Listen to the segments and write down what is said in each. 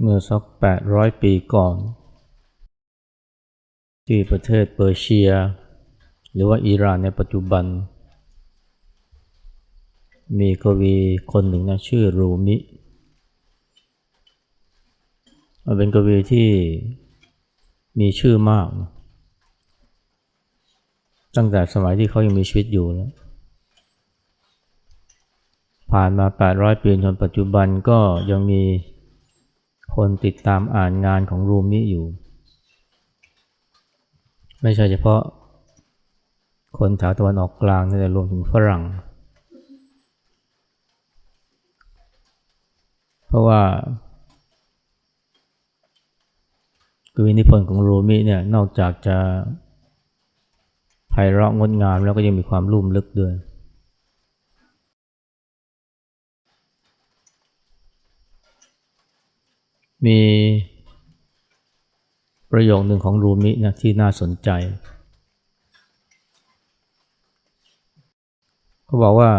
เมื่อสักแปดร้อยปีก่อน ที่ประเทศเปอร์เซีย หรือว่าอิหร่านในปัจจุบัน มีกวีคนหนึ่งนะชื่อรูมิเป็นกวีที่มีชื่อมาก ตั้งแต่สมัยที่เขายังมีชีวิตอยู่แล้วผ่านมา 800 ปีจนปัจจุบันก็ยังมี คนติดตามอ่านงานของรูมิอยู่ ไม่ใช่เฉพาะ คนแถวตะวันออกกลางแต่รวมถึงฝรั่ง เพราะว่ากวีนิพนธ์ของรูมิเนี่ยนอกจากจะไพเราะงดงามแล้วก็ยังมีความลุ่มลึกด้วย มีประโยคหนึ่งของรูมินะที่น่าสนใจ เขาบอกว่า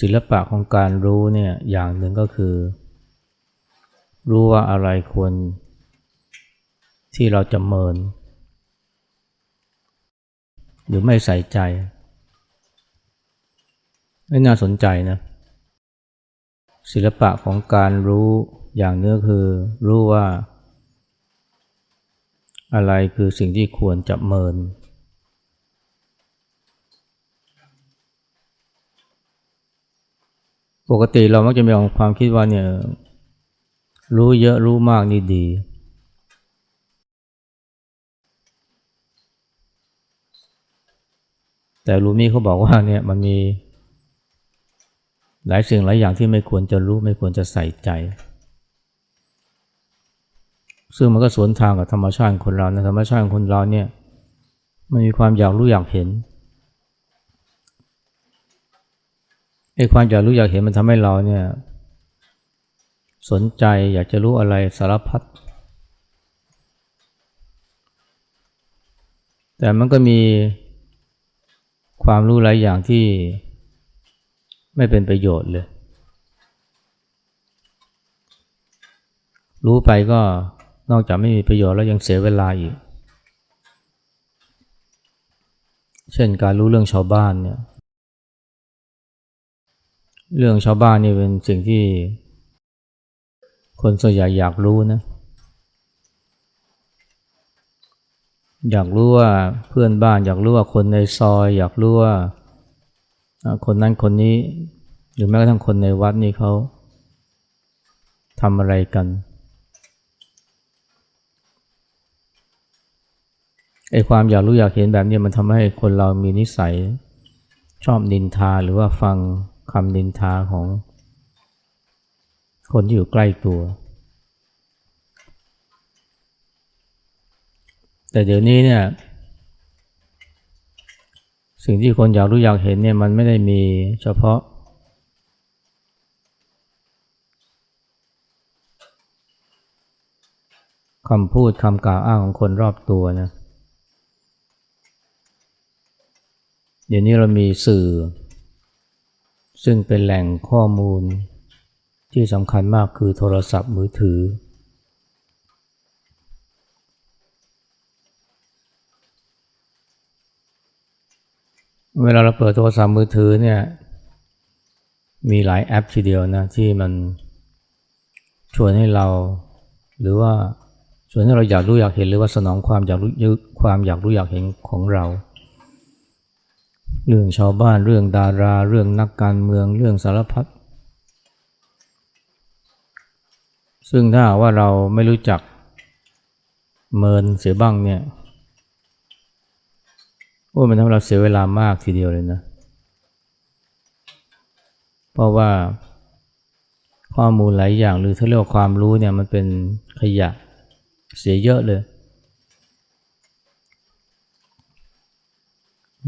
ศิลปะของการรู้เนี่ยอย่างหนึ่งก็คือ รู้ว่าอะไรควรที่เราจะเมิน หรือไม่ใส่ใจน่าสนใจนะ ศิลปะของการรู้ อย่างเนื้อคือรู้ว่า อะไรคือสิ่งที่ควรจะเมิน ปกติเรามักจะมีความคิดว่าเนี่ยรู้เยอะรู้มากนี่ดี แต่รูมี่เขาบอกว่าเนี่ยมันมีหลายสิ่งหลายอย่างที่ไม่ควรจะรู้ไม่ควรจะใส่ใจ ซึ่งมันก็สวนทางกับธรรมชาติคนเรานะธรรมชาติคนเราเนี่ยมันมีความอยากรู้อยากเห็นไอ้ความอยากรู้อยากเห็นมันทำให้เราเนี่ยสนใจอยากจะรู้อะไรสารพัดแต่มันก็มีความรู้หลายอย่างที่ไม่เป็นประโยชน์เลย รู้ไปก็ นอกจากไม่มีประโยชน์แล้วยังเสียเวลาอีก เช่นการรู้เรื่องชาวบ้านเนี่ย เรื่องชาวบ้านนี่เป็นสิ่งที่คนส่วนใหญ่อยากรู้นะ อยากรู้ว่าเพื่อนบ้าน อยากรู้ว่าคนในซอย อยากรู้ว่าคนนั้นคนนี้ หรือแม้กระทั่งคนในวัดนี่เขาทำอะไรกัน ไอ้ความอยากรู้อยากเห็นแบบนี้มันทำให้คนเรามีนิสัยชอบนินทาหรือว่าฟังคำนินทาของคนที่อยู่ใกล้ตัว แต่เดี๋ยวนี้เนี่ยสิ่งที่คนอยากรู้อยากเห็นเนี่ยมันไม่ได้มีเฉพาะ คำพูดคำกล่าวอ้างของคนรอบตัวนะ เดี๋ยวนี้เรามีสื่อ ซึ่งเป็นแหล่งข้อมูลที่สำคัญมากคือโทรศัพท์มือถือ เวลาเราเปิดโทรศัพท์มือถือเนี่ยมีหลายแอปทีเดียวนะที่มันชวนให้เราหรือว่าชวนให้เราอยากรู้อยากเห็นหรือว่าสนองความอยากรู้ความอยากรู้อยากเห็นของเรา เรื่องชาวบ้านเรื่องดารา เรื่องนักการเมืองเรื่องสารพัดซึ่งถ้าว่าเราไม่รู้จักเมินเสียบ้างเนี่ยโอ้มันทำเราเสียเวลามากทีเดียวเลยนะ เพราะว่าข้อมูลหลายอย่างหรือถ้าเรียกว่าความรู้เนี่ยมันเป็นขยะเสียเยอะเลย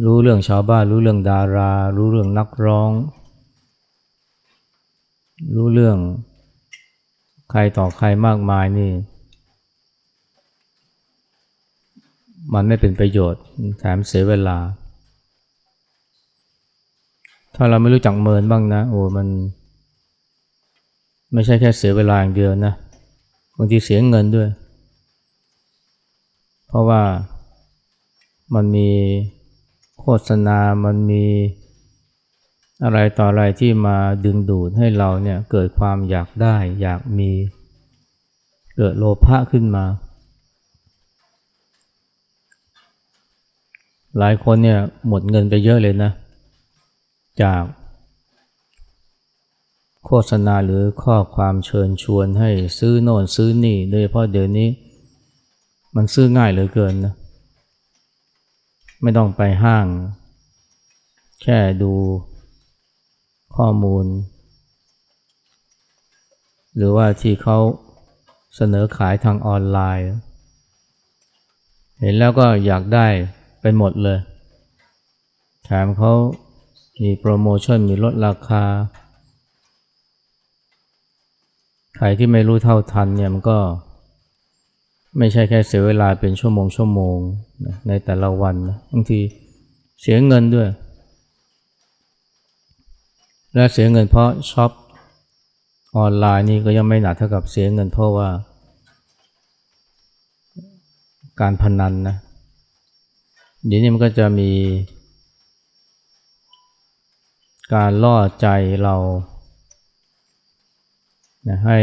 รู้เรื่องชาวบ้าน รู้เรื่องดารา รู้เรื่องนักร้อง รู้เรื่องใครต่อใครมากมายนี่ มันไม่เป็นประโยชน์แถมเสียเวลา ถ้าเราไม่รู้จักเมินบ้างนะ โอ้มัน ไม่ใช่แค่เสียเวลาอย่างเดียวนะบางทีเสียเงินด้วย เพราะว่ามันมี โฆษณา มันมีอะไรต่ออะไรที่มาดึงดูดให้เราเนี่ยเกิดความอยากได้ อยากมีเกิดโลภะขึ้นมา หลายคนเนี่ยหมดเงินไปเยอะเลยนะ จาก โฆษณาหรือข้อความเชิญชวนให้ซื้อโน่นซื้อนี่ โดยเฉพาะเดี๋ยวนี้ มันซื้อง่ายเหลือเกินนะ ไม่ต้องไปห้าง แค่ดูข้อมูล หรือว่าที่เขาเสนอขายทางออนไลน์ เห็นแล้วก็อยากได้ไปหมดเลยแถมเขามีโปรโมชั่นมีลดราคา ใครที่ไม่รู้เท่าทันเนี่ยมันก็ ไม่ใช่แค่เสียเวลาเป็นชั่วโมงชั่วโมงนะในแต่ละวันนะบางทีเสียเงินด้วย และเสียเงินเพราะช็อปออนไลน์นี่ก็ยังไม่หนักเท่ากับเสียเงินเพราะว่า การพนันนะเดี๋ยวนี้มันก็จะมี การล่อใจเรานะให้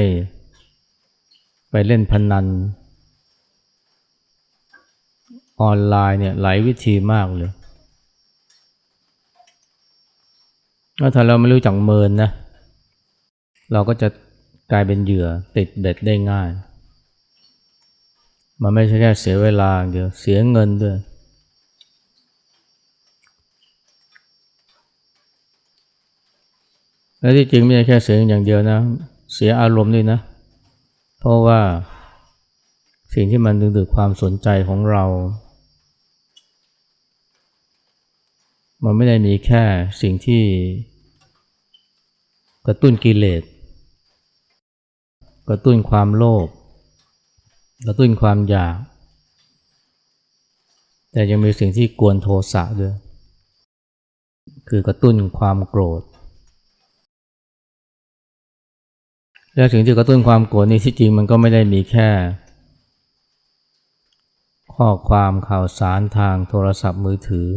ไปเล่นพนัน ออนไลน์เนี่ยหลายวิธีมากเลยถ้าเราไม่รู้จักเมินนะ เราก็จะกลายเป็นเหยื่อติดเบ็ดได้ง่าย มันไม่ใช่แค่เสียเวลาเดียวเสียเงินด้วย และที่จริงไม่ใช่แค่เสียอย่างเดียวนะ เสียอารมณ์ด้วยนะ เพราะว่าสิ่งที่มันดึงดูดความสนใจของเรา มันไม่ได้มีแค่สิ่งที่กระตุ้นกิเลส กระตุ้นความโลภ กระตุ้นความอยาก แต่ยังมีสิ่งที่กวนโทสะด้วย คือกระตุ้นความโกรธ และสิ่งที่กระตุ้นความโกรธนี่ที่จริงมันก็ไม่ได้มีแค่ ข้อความข่าวสารทางโทรศัพท์มือถือ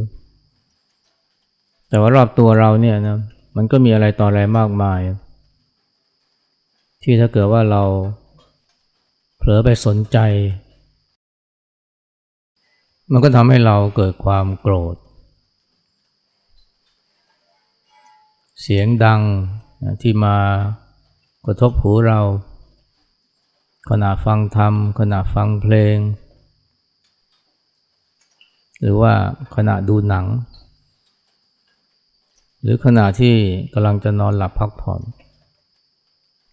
แต่ว่ารอบตัวเราเนี่ยนะมันก็มีอะไรต่ออะไรมากมาย ที่ถ้าเกิดว่าเราเผลอไปสนใจ มันก็ทำให้เราเกิดความโกรธ เสียงดังที่มากระทบหูเรา ขณะฟังธรรม ขณะฟังเพลง หรือว่าขณะดูหนัง หรือขณะที่กำลังจะนอนหลับพักผ่อน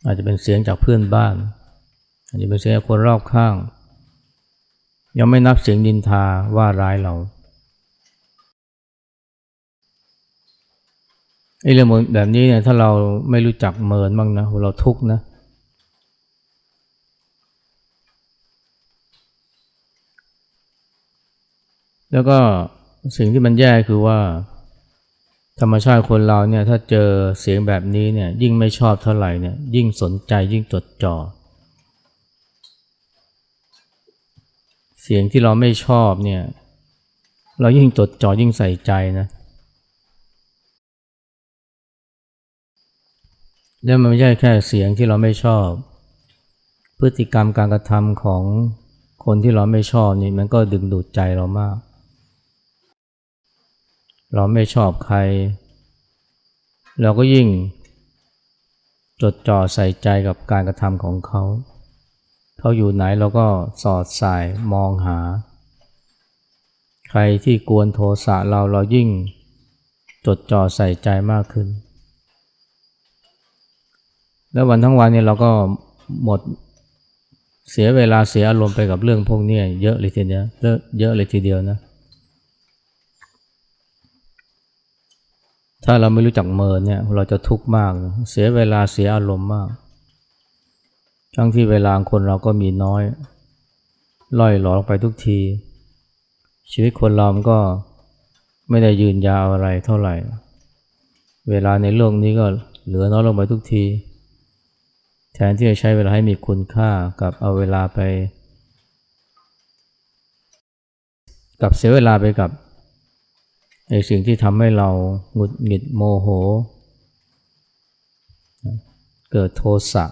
อาจจะเป็นเสียงจากเพื่อนบ้าน อาจจะเป็นเสียงคนรอบข้าง ยังไม่นับเสียงดินทาว่าร้ายเราไอ้เรื่องแบบนี้เนี่ยถ้าเราไม่รู้จักเมินบ้างนะเราทุกข์นะแล้วก็สิ่งที่มันแย่คือว่า ธรรมชาติคนเราเนี่ยถ้าเจอเสียงแบบนี้เนี่ยยิ่งไม่ชอบเท่าไหร่เนี่ยยิ่งสนใจยิ่งจดจ่อเสียงที่เราไม่ชอบเนี่ยเรายิ่งจดจ่อยิ่งใส่ใจนะแล้วมันไม่ใช่แค่เสียงที่เราไม่ชอบ พฤติกรรมการกระทำของคนที่เราไม่ชอบนี่มันก็ดึงดูดใจเรามาก เราไม่ชอบใคร เราก็ยิ่ง จดจ่อใส่ใจกับการกระทำของเขา เขาอยู่ไหนเราก็สอดสายมองหา ใครที่กวนโทสะเราเรายิ่ง จดจ่อใส่ใจมากขึ้น แล้ววันทั้งวันเนี่ยเราก็หมดเสียเวลาเสียอารมณ์ไปกับเรื่องพวกนี้เยอะเลยทีเดียวเยอะเลยทีเดียวนะ ถ้าเราไม่รู้จักเมินเนี่ยเราจะทุกข์มาก เสียเวลาเสียอารมณ์มาก ทั้งที่เวลาคนเราก็มีน้อยล่อยหลอไปทุกที ชีวิตคนเราก็ไม่ได้ยืนยาวอะไรเท่าไหร่ เวลาในโลกนี้ก็เหลือน้อยลงไปทุกทีแถนที่จะใช้เวลาให้มีคุณค่ากับเอาเวลาไป กับเสียเวลาไปกับ ในสิ่งที่ทำให้เราหงุดหงิดโมโห เกิดโทสะ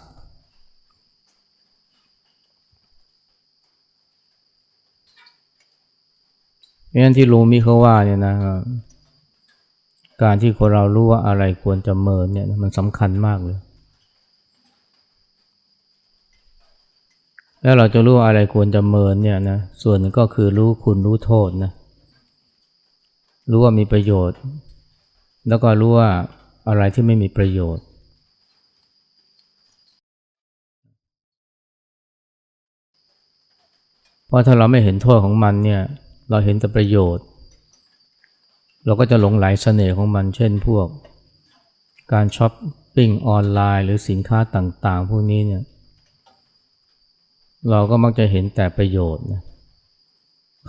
เพราะฉะนั้นที่ลุมิเขาว่าเนี่ยนะการที่คนเรารู้ว่าอะไรควรจะเมินเนี่ยมันสำคัญมากเลย แล้วเราจะรู้ว่าอะไรควรจะเมินเนี่ยนะส่วนก็คือรู้คุณรู้โทษนะ รู้ว่ามีประโยชน์ แล้วก็รู้ว่าอะไรที่ไม่มีประโยชน์ เพราะถ้าเราไม่เห็นโทษของมันเนี่ยเราเห็นแต่ประโยชน์ เราก็จะหลงไหลเสน่ห์ของมัน เช่นพวก การช้อปปิ้งออนไลน์ หรือสินค้าต่างๆ พวกนี้เนี่ยเราก็มักจะเห็นแต่ประโยชน์นะ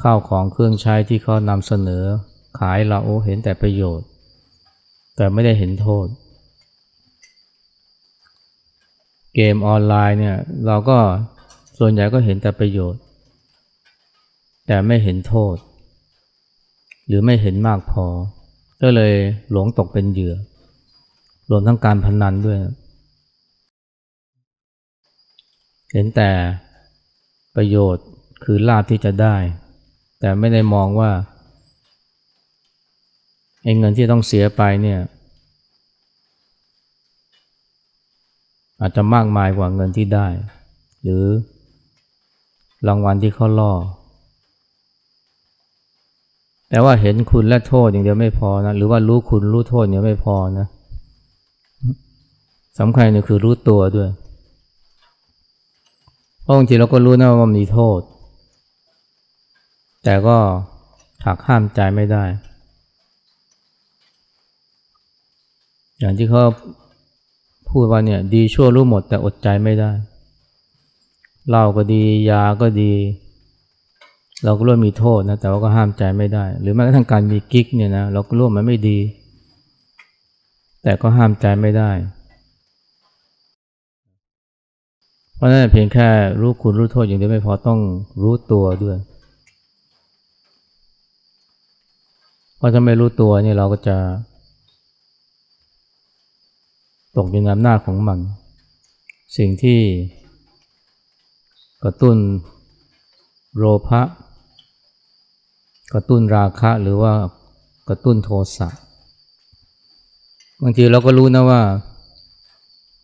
ข้าวของเครื่องใช้ที่เขานำเสนอ ขายเราโอ้เห็นแต่ประโยชน์ แต่ไม่ได้เห็นโทษ เกมออนไลน์เนี่ยเราก็ส่วนใหญ่ก็เห็นแต่ประโยชน์ แต่ไม่เห็นโทษ หรือไม่เห็นมากพอ ก็เลยหลงตกเป็นเหยื่อ รวมทั้งการพนันด้วย เห็นแต่ประโยชน์คือลาภที่จะได้ แต่ไม่ได้มองว่า ไอ้เงินที่ต้องเสียไปเนี่ยอาจจะมากมายกว่าเงินที่ได้ หรือรางวัลที่เขาล่อ แต่ว่าเห็นคุณและโทษอย่างเดียวไม่พอนะหรือว่ารู้คุณรู้โทษอย่างเดียวไม่พอนะสำคัญเนี่ยคือรู้ตัวด้วยเพราะบางทีเราก็รู้นะว่ามันมีโทษ แต่ก็หักห้ามใจไม่ได้ อย่างที่เขาพูดว่าเนี่ยดีชั่วรู้หมดแต่อดใจไม่ได้เหล้าก็ดียาก็ดี เราก็รู้ว่ามีโทษนะแต่ว่าก็ห้ามใจไม่ได้ หรือแม้กระทั่งการมีกิ๊กเนี่ยนะเราก็รู้ว่ามันไม่ดี แต่ก็ห้ามใจไม่ได้ เพราะฉะนั้นเพียงแค่รู้คุณรู้โทษอย่างเดียวไม่พอต้องรู้ตัวด้วยเพราะถ้าไม่รู้ตัวเนี่ยเราก็จะ ตกอยู่ในอำนาจของมัน สิ่งที่กระตุ้นโลภะกระตุ้นราคะหรือว่ากระตุ้นโทสะบางทีเราก็รู้นะว่า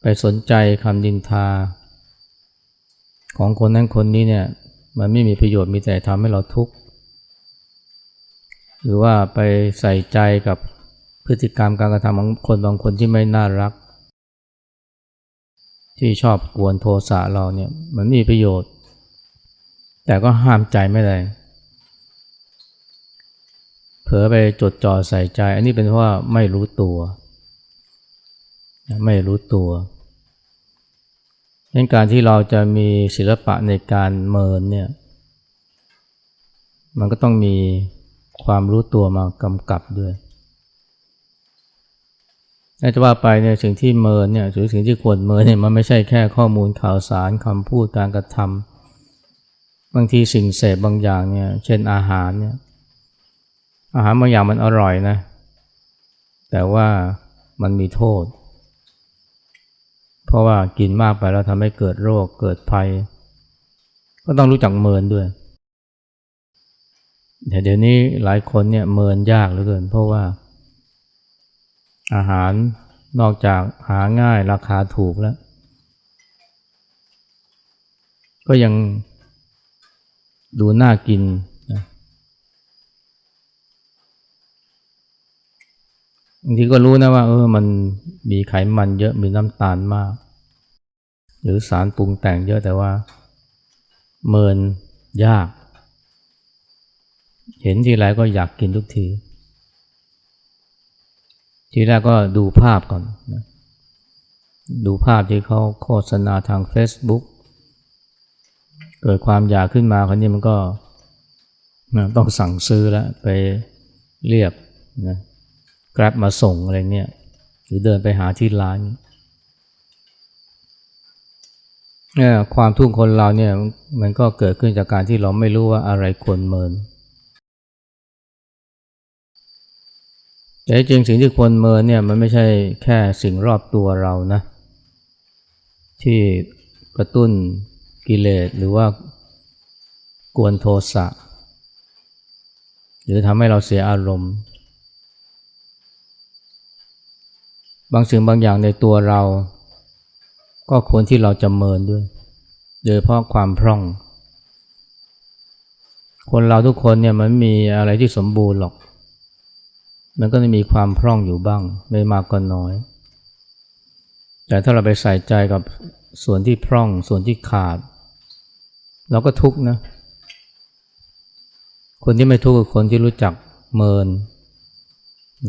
ไปสนใจคำดินทา ของคนนั้นคนนี้เนี่ยมันไม่มีประโยชน์มีแต่ทำให้เราทุกข์หรือว่าไปใส่ใจกับพฤติกรรมการกระทำของคนบางคนที่ไม่น่ารัก ที่ชอบกวนโทสะเราเนี่ยมันมีประโยชน์ แต่ก็ห้ามใจไม่ได้เผลอไปจดจ่อใส่ใจ อันนี้เป็นเพราะว่าไม่รู้ตัว ไม่รู้ตัวดังการที่เราจะมีศิลปะในการเมินเนี่ย มันก็ต้องมีความรู้ตัวมากำกับด้วย แต่จะว่าไปเนี่ยสิ่งที่เมินเนี่ยหรือสิ่งที่ควรเมินเนี่ยมันไม่ใช่แค่ข้อมูลข่าวสารคำพูดการกระทำบางทีสิ่งเสพบางอย่างเนี่ยเช่นอาหารเนี่ยอาหารบางอย่างมันอร่อยนะ แต่ว่ามันมีโทษ เพราะว่ากินมากไปแล้วทำให้เกิดโรคเกิดภัย ก็ต้องรู้จักเมินด้วยแต่เดี๋ยวนี้หลายคนเนี่ยเมินยากเหลือเกิน เพราะว่า อาหารนอกจากหาง่ายราคาถูกแล้ว ก็ยังดูน่ากินนะบางทีก็รู้นะว่าเออมันมีไขมันเยอะมีน้ำตาลมาก หรือสารปรุงแต่งเยอะแต่ว่า เมินยาก เห็นทีไรก็อยากกินทุกที ทีแรกก็ดูภาพก่อนนะดูภาพที่เขาโฆษณาทาง Facebook เกิดความอยากขึ้นมาคนนี้มันก็นะต้องสั่งซื้อแล้วไปเรียกนะกราบมาส่งอะไรเนี่ยหรือเดินไปหาที่ร้านเนี่ยความทุกข์คนเราเนี่ยมันก็เกิดขึ้นจากการที่เราไม่รู้ว่าอะไรควรเมิน แต่จริงสิ่งที่ควรเมินเนี่ยมันไม่ใช่แค่สิ่งรอบตัวเรานะที่กระตุ้นกิเลสหรือว่ากวนโทสะ หรือทำให้เราเสียอารมณ์ บางสิ่งบางอย่างในตัวเรา ก็ควรที่เราจะเมินด้วย โดยเพราะความพร่อง คนเราทุกคนเนี่ยมันมีอะไรที่สมบูรณ์หรอก มันก็จะมีความพร่องอยู่บ้าง ไม่มากก็น้อย แต่ถ้าเราไปใส่ใจกับส่วนที่พร่องส่วนที่ขาด เราก็ทุกข์นะ คนที่ไม่ทุกข์คือคนที่รู้จักเมิน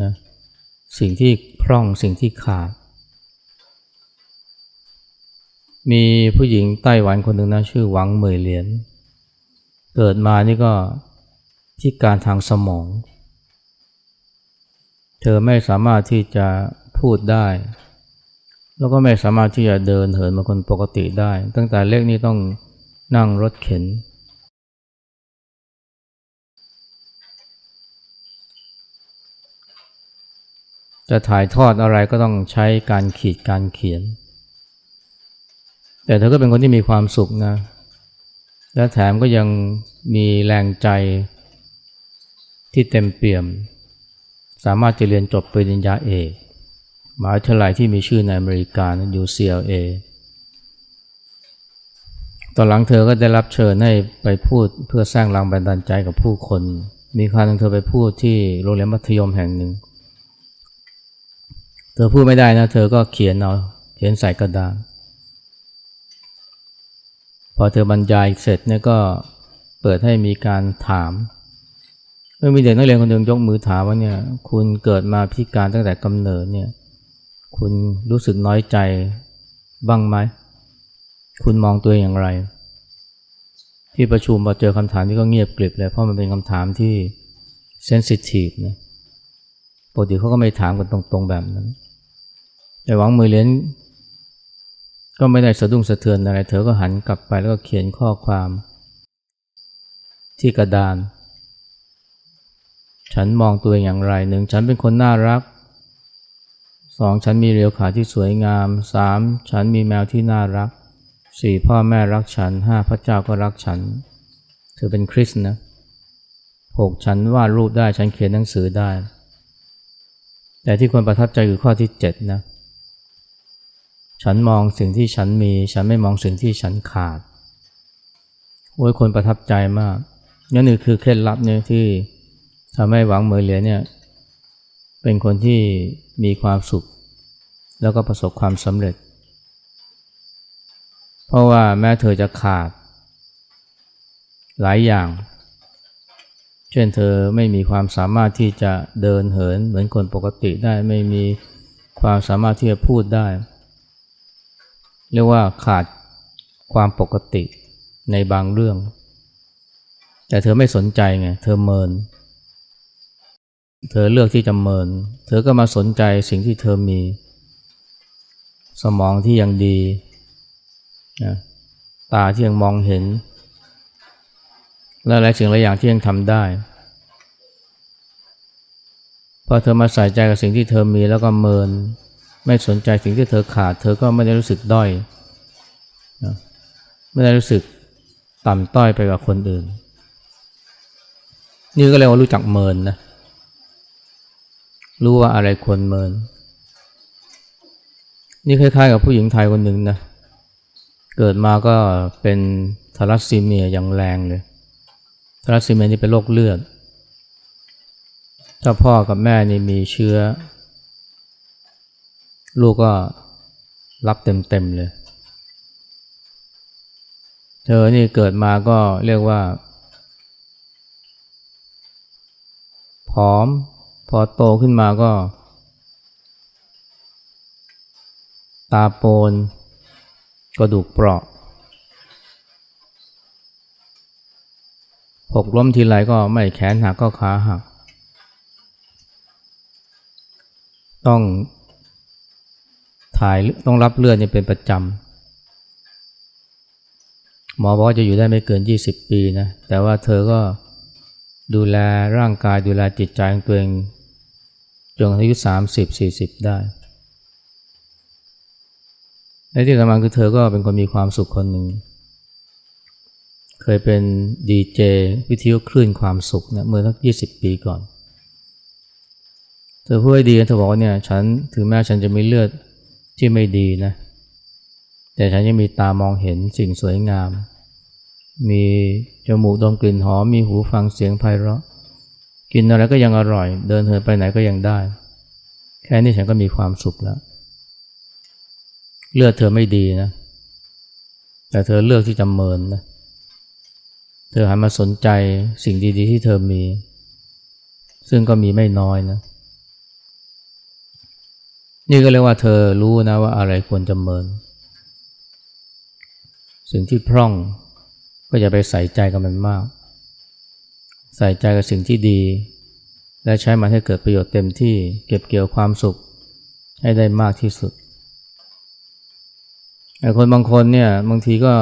นะสิ่งที่พร่องสิ่งที่ขาด มีผู้หญิงไต้หวันคนหนึ่งนะชื่อหวังเหมยเหรียญเกิดมานี่ก็ที่การทางสมอง เธอไม่สามารถที่จะพูดได้ แล้วก็ไม่สามารถที่จะเดินเหินเหมือนคนปกติได้ ตั้งแต่เล็กนี่ต้องนั่งรถเข็น จะถ่ายทอดอะไรก็ต้องใช้การขีดการเขียน แต่เธอก็เป็นคนที่มีความสุขนะ และแถมก็ยังมีแรงใจที่เต็มเปี่ยม สามารถจะเรียนจบปริญญาเอกมหาวิทยาลัยที่มีชื่อในอเมริกา UCLA ตอนหลังเธอก็ได้รับเชิญให้ไปพูดเพื่อสร้างแรงบันดาลใจกับผู้คน มีครั้งหนึงเธอไปพูดที่โรงเรียนมัธยมแห่งหนึ่ง เธอพูดไม่ได้นะ เธอก็เขียนเอาเขียนใส่กระดาษ พอเธอบรรยายเสร็จเนี่ยก็เปิดให้มีการถาม เมื่อมีเด็กนักเรียนคนหนึ่งยกมือถามว่าเนี่ย คุณเกิดมาพิการตั้งแต่กำเนิดเนี่ย คุณรู้สึกน้อยใจบ้างไหม คุณมองตัวเองอย่างไร ที่ประชุมพอเจอคำถามนี้ก็เงียบกริบเลยเพราะมันเป็นคำถามที่เซนซิทีฟนะปกติเขาก็ไม่ถามกันตรงๆแบบนั้น แต่หวังมือเลียนก็ไม่ได้สะดุ้งสะเทือนอะไร เธอก็หันกลับไปแล้วก็เขียนข้อความที่กระดาน ฉันมองตัวเองอย่างไรหนึ่งฉันเป็นคนน่ารักสองฉันมีเรียวขาที่สวยงามสามฉันมีแมวที่น่ารักสี่พ่อแม่รักฉันห้าพระเจ้าก็รักฉันเธอเป็นคริสต์นะหกฉันวาดรูปได้ฉันเขียนหนังสือได้ แต่ที่ควรประทับใจคือข้อที่เจ็ดนะฉันมองสิ่งที่ฉันมี ฉันไม่มองสิ่งที่ฉันขาดโอ้ยคนประทับใจมากนั่นนี่คือเคล็ดลับเนี่ยที่ ทำให้หวังเหมยเหลียเนี่ยเป็นคนที่มีความสุข แล้วก็ประสบความสำเร็จ เพราะว่าแม้เธอจะขาด หลายอย่าง เช่นเธอไม่มีความสามารถที่จะเดินเหินเหมือนคนปกติได้ไม่มีความสามารถที่จะพูดได้ เรียกว่าขาดความปกติในบางเรื่อง แต่เธอไม่สนใจไง เธอเมิน เธอเลือกที่จะเมิน เธอก็มาสนใจสิ่งที่เธอมี สมองที่ยังดีนะตาที่ยังมองเห็น และหลายสิ่งหลายอย่างที่ยังทำได้พอเธอมาใส่ใจกับสิ่งที่เธอมีแล้วก็เมิน ไม่สนใจสิ่งที่เธอขาด เธอก็ไม่ได้รู้สึกด้อยนะไม่ได้รู้สึกต่ำต้อยไปกว่าคนอื่น นี่ก็เรียกว่ารู้จักเมินนะ รู้ว่าอะไรควรเมิน นี่คล้ายๆกับผู้หญิงไทยคนหนึ่งนะเกิดมาก็เป็นทารัสซีเมียอย่างแรงเลยทารัสซีเมียนี่เป็นโรคเลือด ถ้าพ่อกับแม่นี่มีเชื้อ ลูกก็รับเต็มๆเลย เธอนี่เกิดมาก็เรียกว่าผอม พอโตขึ้นมาก็ ตาโปนกระดูกเปราะหกล้มทีไรก็ไม่แขนหักก็ขาหัก ต้องถ่ายต้องรับเลือดเนี่ยเป็นประจำหมอบอกว่าจะอยู่ได้ไม่เกิน 20 ปีนะ แต่ว่าเธอก็ดูแลร่างกายดูแลจิตใจของตัวเอง จนอายุ30-40ได้และที่สำคัญคือเธอก็เป็นคนมีความสุขคนหนึ่ง เคยเป็นดีเจวิทยุคลื่นความสุขนะเมื่อสัก20ปีก่อน เธอพูดดีเธอบอกว่าเนี่ยฉันถึงแม้ฉันจะมีเลือดที่ไม่ดีนะ แต่ฉันยังมีตามองเห็นสิ่งสวยงาม มีจมูกดมกลิ่นหอมมีหูฟังเสียงไพเราะ กินอะไรก็ยังอร่อย เดินเหินไปไหนก็ยังได้ แค่นี้ฉันก็มีความสุขแล้ว เลือดเธอไม่ดีนะ แต่เธอเลือกที่จะเมินนะ เธอหันมาสนใจสิ่งดีๆที่เธอมี ซึ่งก็มีไม่น้อยนะ นี่ก็เรียกว่าเธอรู้นะว่าอะไรควรจะเมิน สิ่งที่พร่องก็อย่าไปใส่ใจกับมันมาก ใส่ใจกับสิ่งที่ดี และใช้มันให้เกิดประโยชน์เต็มที่เก็บเกี่ยวความสุขให้ได้มากที่สุดไอ้คนบางคนเนี่ยบางทีก็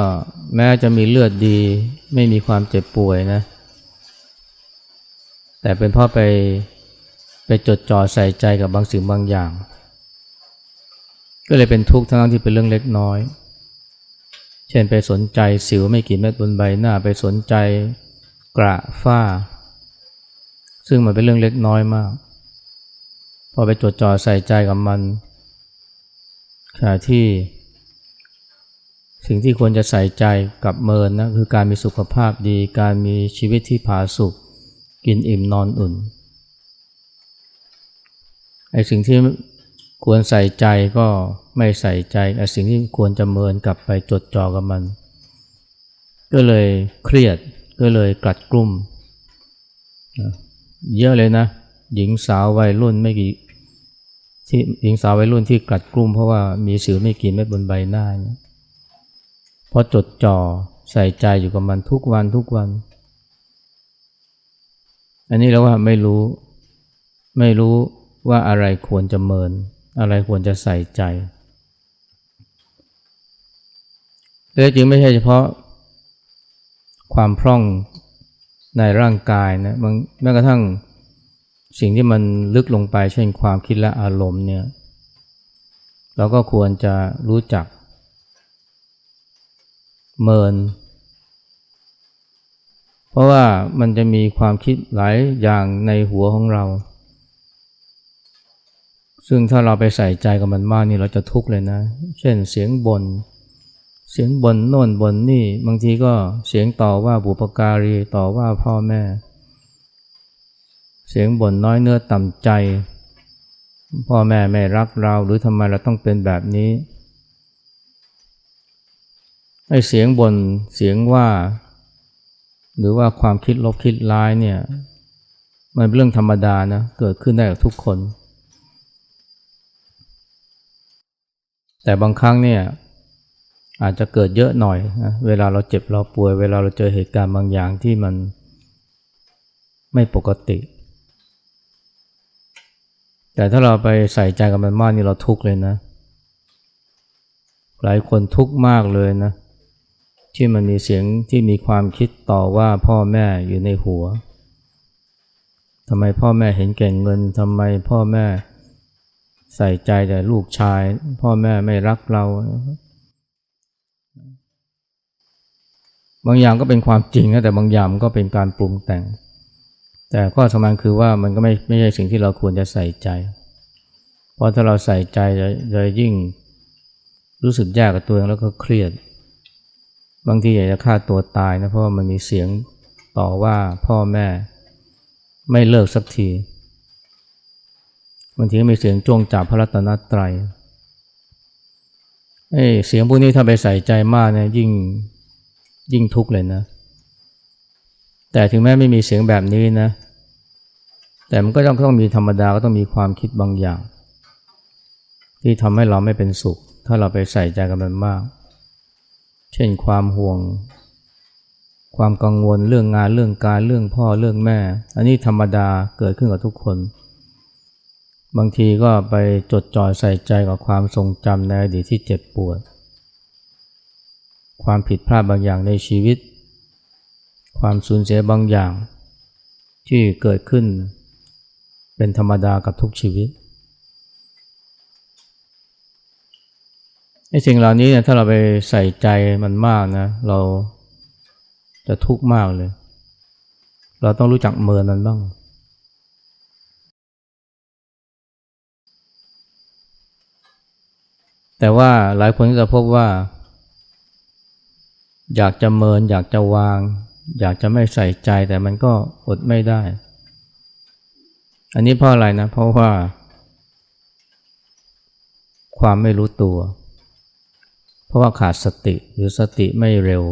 แม้จะมีเลือดดี ไม่มีความเจ็บป่วยนะ แต่เป็นเพราะไปไปจดจ่อใส่ใจกับบางสิ่งบางอย่าง ก็เลยเป็นทุกข์ทั้งที่เป็นเรื่องเล็กน้อย เช่นไปสนใจสิวไม่กี่เม็ดบนใบหน้าไปสนใจ กระฝ้า ซึ่งมันเป็นเรื่องเล็กน้อยมาก พอไปจดจ่อใส่ใจกับมันขณะที่ สิ่งที่ควรจะใส่ใจกับเมินนะคือการมีสุขภาพดี การมีชีวิตที่ผาสุกกินอิ่มนอนอุ่นไอ้สิ่งที่ควรใส่ใจก็ไม่ใส่ใจไอ้สิ่งที่ควรจะเมินกลับไปจดจ่อกับมัน ก็เลยเครียด ก็เลยกลัดกลุ่มเยอะเลยนะ หญิงสาววัยรุ่นไม่กี่ที่หญิงสาววัยรุ่นที่กลัดกลุ่มเพราะว่ามีสิวไม่กี่เม็ดบนใบหน้าเนี่ยเพราะจดจ่อใส่ใจอยู่กับมันทุกวันทุกวัน อันนี้เราว่าไม่รู้ ไม่รู้ว่าอะไรควรจะเมิน อะไรควรจะใส่ใจแต่จริงไม่ใช่เฉพาะ ความพร่องในร่างกายนะบางแม้กระทั่งสิ่งที่มันลึกลงไปเช่นความคิดและอารมณ์เนี่ยเราก็ควรจะรู้จัก เมิน เพราะว่ามันจะมีความคิดหลายอย่างในหัวของเรา ซึ่งถ้าเราไปใส่ใจกับมันมากนี่เราจะทุกข์เลยนะ เช่นเสียงบน่น เสียงบนโน่นบนนี่ บางทีก็เสียงต่อว่าบุปการีต่อว่าพ่อแม่ เสียงบ่นน้อยเนื้อต่ำใจ พ่อแม่ไม่รักเราหรือทำไมเราต้องเป็นแบบนี้ไอ้เสียงบนเสียงว่า หรือว่าความคิดลบคิดร้ายเนี่ย มันเป็นเรื่องธรรมดานะเกิดขึ้นได้กับทุกคน แต่บางครั้งเนี่ย อาจจะเกิดเยอะหน่อยนะเวลาเราเจ็บเราป่วย เวลาเราเจอเหตุการณ์บางอย่างที่มันไม่ปกติ แต่ถ้าเราไปใส่ใจกับมันมากนี่เราทุกข์เลยนะ หลายคนทุกข์มากเลยนะ ที่มันมีเสียงที่มีความคิดต่อว่าพ่อแม่อยู่ในหัวทำไมพ่อแม่เห็นแก่เงินทำไมพ่อแม่ใส่ใจแต่ลูกชาย พ่อแม่ไม่รักเรา บางอย่างก็เป็นความจริงนะแต่บางอย่างก็เป็นการปรุงแต่ง แต่ข้อสำคัญคือว่ามันก็ไม่ไม่ใช่สิ่งที่เราควรจะใส่ใจ เพราะถ้าเราใส่ใจจะยิ่งรู้สึกแย่กับตัวเองแล้วก็เครียด บางทีอยากจะฆ่าตัวตายนะเพราะว่ามันมีเสียงต่อว่าพ่อแม่ไม่เลิกสักทีบางทีก็มีเสียงจ้วงจับพระรัตนตรัยเอ้เสียงพวกนี้ถ้าไปใส่ใจมากเนี่ยยิ่ง ยิ่งทุกข์เลยนะ แต่ถึงแม้ไม่มีเสียงแบบนี้นะ แต่มันก็ต้องต้องมีธรรมดาก็ต้องมีความคิดบางอย่าง ที่ทำให้เราไม่เป็นสุข ถ้าเราไปใส่ใจกับมันมาก เช่นความห่วง ความกังวลเรื่องงานเรื่องการเรื่องพ่อเรื่องแม่ อันนี้ธรรมดาเกิดขึ้นกับทุกคนบางทีก็ไปจดจ่อใส่ใจกับความทรงจำในอดีตที่เจ็บปวด ความผิดพลาดบางอย่างในชีวิต ความสูญเสียบางอย่าง ที่เกิดขึ้น เป็นธรรมดากับทุกชีวิตไอ้สิ่งเหล่านี้เนี่ยถ้าเราไปใส่ใจมันมากนะ เราจะทุกข์มากเลย เราต้องรู้จักเมินมันบ้าง แต่ว่าหลายคนก็จะพบว่า อยากจะเมิน อยากจะวาง อยากจะไม่ใส่ใจแต่มันก็อดไม่ได้ อันนี้เพราะอะไรนะ เพราะว่า ความไม่รู้ตัว เพราะว่าขาดสติหรือสติไม่เร็ว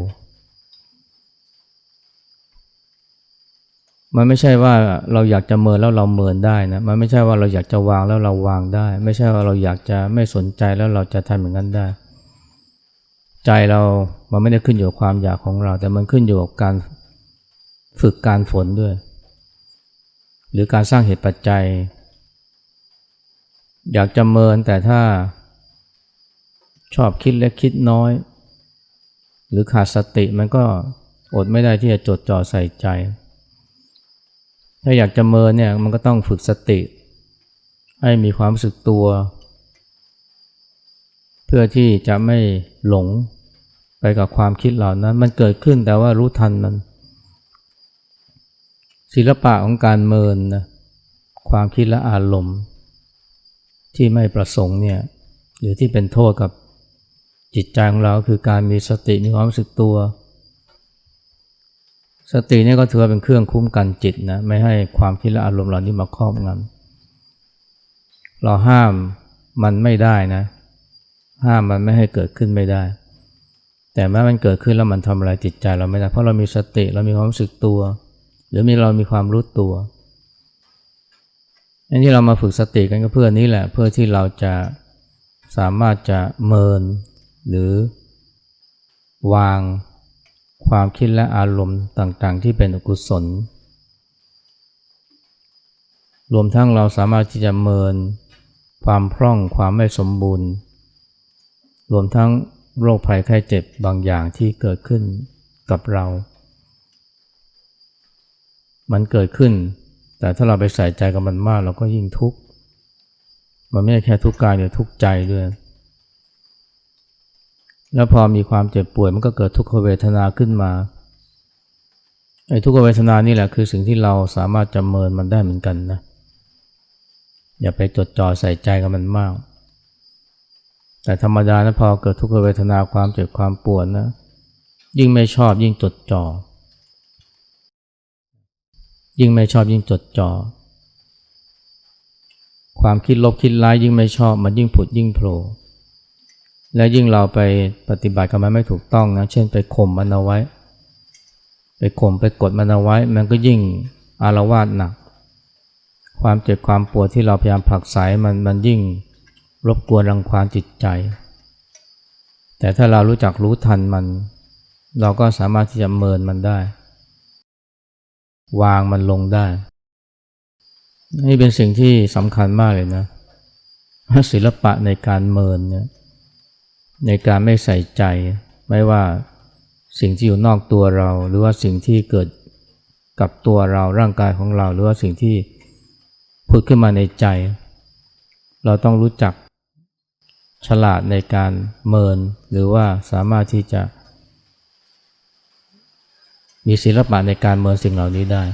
มันไม่ใช่ว่าเราอยากจะเมินแล้วเราเมินได้นะ มันไม่ใช่ว่าเราอยากจะวางแล้วเราวางได้ ไม่ใช่ว่าเราอยากจะไม่สนใจแล้วเราจะทำอย่างนั้นได้ ใจเรามันไม่ได้ขึ้นอยู่กับความอยากของเรา แต่มันขึ้นอยู่กับการฝึกการฝนด้วย หรือการสร้างเหตุปัจจัย อยากจะเมินแต่ถ้าชอบคิดเล็กคิดน้อย หรือขาดสติมันก็อดไม่ได้ที่จะจดจ่อใส่ใจ ถ้าอยากจะเมินเนี่ยมันก็ต้องฝึกสติ ให้มีความรู้สึกตัว เพื่อที่จะไม่หลง ไปกับความคิดเหล่านั้น มันเกิดขึ้นแต่ว่ารู้ทันมัน ศิลปะของการเมินนะความคิดและอารมณ์ ที่ไม่ประสงค์เนี่ยหรือที่เป็นโทษกับจิตใจของเราคือการมีสติมีความรู้สึกตัว สตินี่ก็ถือว่าเป็นเครื่องคุ้มกันจิตนะไม่ให้ความคิดและอารมณ์เหล่านี้มาครอบงำเราห้ามมันไม่ได้นะ ห้ามมันไม่ให้เกิดขึ้นไม่ได้ แต่แม้มันเกิดขึ้นแล้วมันทำอะไรจิตใจเราไม่ได้เพราะเรามีสติเรามีความรู้สึกตัว หรือมีเรามีความรู้ตัวอันนี้เรามาฝึกสติกันก็เพื่อนี้แหละเพื่อที่เราจะสามารถจะเมิน หรือวางความคิดและอารมณ์ต่างๆ ที่เป็นอกุศล รวมทั้งเราสามารถที่จะเมิน ความพร่องความไม่สมบูรณ์ รวมทั้ง โรคภัยไข้เจ็บบางอย่างที่เกิดขึ้นกับเรา มันเกิดขึ้น แต่ถ้าเราไปใส่ใจกับมันมากเราก็ยิ่งทุกข์ มันไม่ใช่แค่ทุกข์กายเดียวทุกข์ใจด้วย แล้วพอมีความเจ็บป่วยมันก็เกิดทุกขเวทนาขึ้นมา ไอ้ทุกขเวทนานี่แหละคือสิ่งที่เราสามารถจำเมินมันได้เหมือนกันนะ อย่าไปจดจ่อใส่ใจกับมันมาก แต่ธรรมดานะพอเกิดทุกขเวทนาความเจ็บความปวดนะ ยิ่งไม่ชอบยิ่งจดจ่อยิ่งไม่ชอบยิ่งจดจ่อความคิดลบคิดร้ายยิ่งไม่ชอบ มันยิ่งผุดยิ่งโผล่และยิ่งเราไปปฏิบัติกับมันไม่ถูกต้องนะเช่นไปข่มมันเอาไว้ ไปข่มไปกดมันเอาไว้ มันก็ยิ่งอารวาสหนัก ความเจ็บความปวดที่เราพยายามผลักไสมันมันยิ่ง รบกวนรังควานจิตใจ แต่ถ้าเรารู้จักรู้ทันมัน เราก็สามารถที่จะเมินมันได้ วางมันลงได้ นี่เป็นสิ่งที่สำคัญมากเลยนะศิลปะในการเมินเนี่ยในการไม่ใส่ใจ ไม่ว่าสิ่งที่อยู่นอกตัวเรา หรือว่าสิ่งที่เกิดกับตัวเราร่างกายของเรา หรือว่าสิ่งที่พูดขึ้นมาในใจ เราต้องรู้จัก ฉลาดในการเมิน หรือว่าสามารถที่จะ มีศิลปะในการเมินสิ่งเหล่านี้ได้